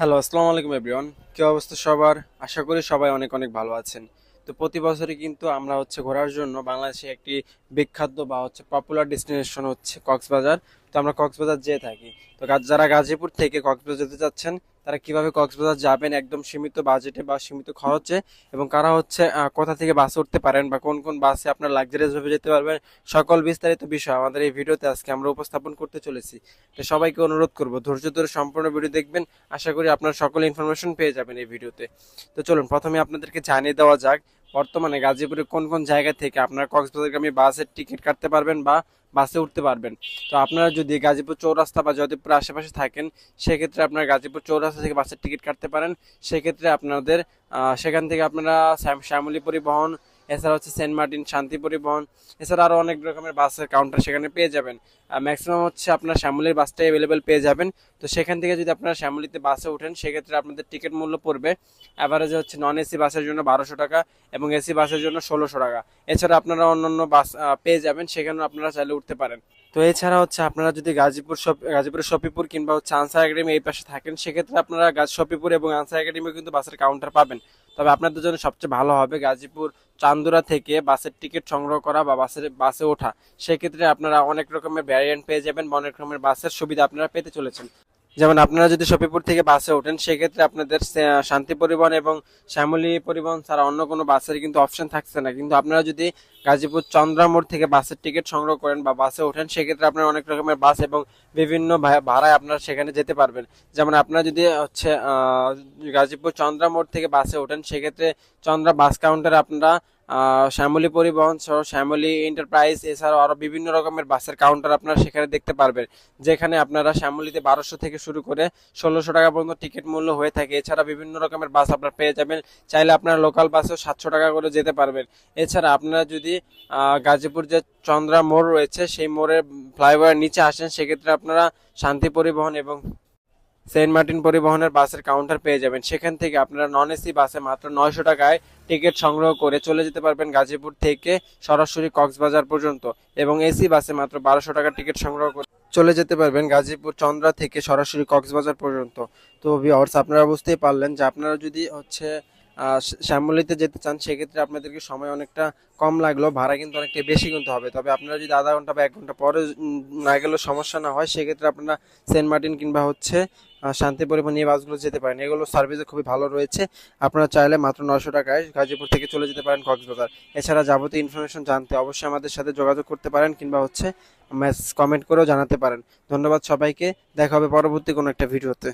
Hello, আসসালামু আলাইকুম everyone কী অবস্থা সবার? আশা করি সবাই অনেক অনেক ভালো আছেন। তো প্রতি বছরই কিন্তু আমরা হচ্ছে ঘোরার জন্য বাংলাদেশে একটি বিখ্যাত বা হচ্ছে পপুলার ডেস্টিনেশন হচ্ছে কক্সবাজার। তো আমরা কক্সবাজার যেয়ে থাকি। তো যারা গাজীপুর থেকে কক্সবাজার যেতে চাচ্ছেন, তারা কীভাবে কক্সবাজার যাবেন একদম সীমিত বাজেটে বা সীমিত খরচে? এবং কারা হচ্ছে কোথা থেকে বাসে উঠতে পারেন বা কোন কোন বাসে আপনার লাক্সারিয়াস ভাবে যেতে পারবেন? সকল বিস্তারিত বিষয় আমাদের এই ভিডিওতে আজকে আমরা উপস্থাপন করতে চলেছি। তো সবাইকে অনুরোধ করব, ধৈর্য ধরে সম্পূর্ণ ভিডিও দেখবেন। আশা করি আপনার সকল ইনফরমেশন পেয়ে যাবেন এই ভিডিওতে। তো চলুন, প্রথমে আপনাদেরকে জানিয়ে দেওয়া যাক, বর্তমানে গাজীপুরে কোন কোন জায়গা থেকে আপনারা কক্সবাজারগামী বাসের টিকিট কাটতে পারবেন বা বাসে উঠতে পারবেন। তো আপনারা যদি গাজীপুর চৌরাস্তা বা জয়দেবপুর আশেপাশে থাকেন, সেক্ষেত্রে আপনারা গাজীপুর চৌরাস্তা থেকে বাসের টিকিট কাটতে পারেন। সেক্ষেত্রে আপনাদের সেখান থেকে আপনারা শ্যাম- শ্যামলী পরিবহন এছাড়া হচ্ছে সেন্ট মার্টিন শান্তি পরিবহন, এছাড়া আরও অনেক রকমের বাসের কাউন্টার সেখানে পেয়ে যাবেন। ম্যাক্সিমাম হচ্ছে আপনার শ্যামলির বাসটাই অ্যাভেলেবেল পেয়ে যাবেন। তো সেখান থেকে যদি আপনারা শ্যামলিতে বাসে ওঠেন, সেক্ষেত্রে আপনাদের টিকিট মূল্য পড়বে অ্যাভারেজে হচ্ছে নন এসি বাসের জন্য বারোশো টাকা এবং এসি বাসের জন্য ষোলোশো টাকা। এছাড়া আপনারা অন্যান্য বাস পেয়ে যাবেন, সেখানেও আপনারা চাইলে উঠতে পারেন। তো এছাড়া হচ্ছে আপনারা যদি গাজীপুর গাজীপুরের শপিপুর কিংবা হচ্ছে আনসার একাডেমি এই পাশে থাকেন, সেক্ষেত্রে আপনারা গাজ শপিপুর এবং আনসার একাডেমিও কিন্তু বাসের কাউন্টার পাবেন। তবে আপনাদের জন্য সবচেয়ে ভালো হবে গাজীপুর চান্দুরা থেকে বাসের টিকিট সংগ্রহ করা বা বাসের, বাসে ওঠা। সেক্ষেত্রে আপনারা অনেক রকমের ভ্যারিয়েন্ট পেয়ে যাবেন অনেক রকমের বাসের সুবিধা আপনারা পেতে চলেছেন। যেমন আপনারা যদি শপিপুর থেকে বাসে ওঠেন, সেক্ষেত্রে আপনাদের শান্তি পরিবহন এবং শ্যামলী পরিবহন ছাড়া অন্য কোনো বাসের কিন্তু অপশন থাকছে না। কিন্তু আপনারা যদি গাজীপুর চন্দ্রামোড় থেকে বাসের টিকিট সংগ্রহ করেন বা বাসে ওঠেন, সেক্ষেত্রে আপনারা অনেক রকমের বাস এবং বিভিন্ন ভাড়ায় আপনারা সেখানে যেতে পারবেন। যেমন আপনারা যদি হচ্ছে গাজীপুর চন্দ্রামোড় থেকে বাসে ওঠেন, সেক্ষেত্রে চন্দ্রা বাস কাউন্টারে আপনারা শ্যামলী পরিবহন সহ শ্যামলী এন্টারপ্রাইজ এছাড়াও আরও বিভিন্ন রকমের বাসের কাউন্টার আপনারা সেখানে দেখতে পারবেন, যেখানে আপনারা শ্যামলীতে বারোশো থেকে শুরু করে ষোলোশো টাকা পর্যন্ত টিকিট মূল্য হয়ে থাকে। এছাড়া বিভিন্ন রকমের বাস আপনারা পেয়ে যাবেন, চাইলে আপনারা লোকাল বাসেও সাতশো টাকা করে যেতে পারবেন। এছাড়া আপনারা যদি গাজীপুর যে চন্দ্রা মোড় রয়েছে, সেই মোড়ের ফ্লাইওভারের নিচে আসেন, সেক্ষেত্রে আপনারা শান্তি পরিবহন এবং সেন্ট মার্টিন পরিবহনের বাসের কাউন্টার পেয়ে যাবেন। সেখান থেকে আপনারা নন এসি বাসে মাত্র নয়শো টাকায় টিকিট সংগ্রহ করে চলে যেতে পারবেন গাজীপুর থেকে সরাসরি কক্সবাজার পর্যন্ত এবং এসি বাসে মাত্র বারোশো টাকার টিকিট সংগ্রহ করে চলে যেতে পারবেন গাজীপুর চন্দ্রা থেকে সরাসরি কক্সবাজার পর্যন্ত। তো ভিওর্স আপনারা বুঝতেই পারলেন যে আপনারা যদি হচ্ছে শ্যামলীতে যেতে চান, সেক্ষেত্রে আপনাদেরকে সময় অনেকটা কম লাগল, ভাড়া কিন্তু অনেকটা বেশি কিন্তু হবে। তবে আপনারা যদি আধা ঘণ্টা বা এক ঘণ্টা পরে না গেলেও সমস্যা না হয়, সেক্ষেত্রে আপনারা সেন্ট মার্টিন কিংবা হচ্ছে শান্তি পরিবহন এই বাসগুলো যেতে পারেন। এগুলো সার্ভিসে খুবই ভালো রয়েছে। আপনারা চাইলে মাত্র নশো টাকায় গাজীপুর থেকে চলে যেতে পারেন কক্সবাজার। এছাড়া যাবতীয় ইনফরমেশন জানতে অবশ্যই আমাদের সাথে যোগাযোগ করতে পারেন কিংবা হচ্ছে মেস কমেন্ট করেও জানাতে পারেন। ধন্যবাদ সবাইকে। দেখা হবে পরবর্তী কোনো একটা ভিডিওতে।